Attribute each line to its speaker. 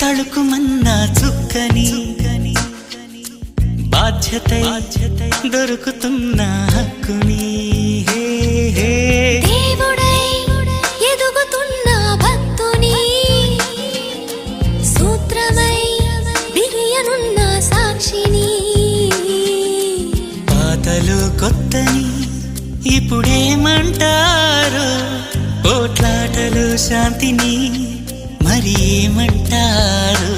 Speaker 1: తళుకుమన్నా చుక్కని బాధ్యత దొరుకుతున్న హక్కుని. కొత్తని ఇప్పుడేమంటారు పోట్లాటలు శాంతిని మరి ఏమంటారు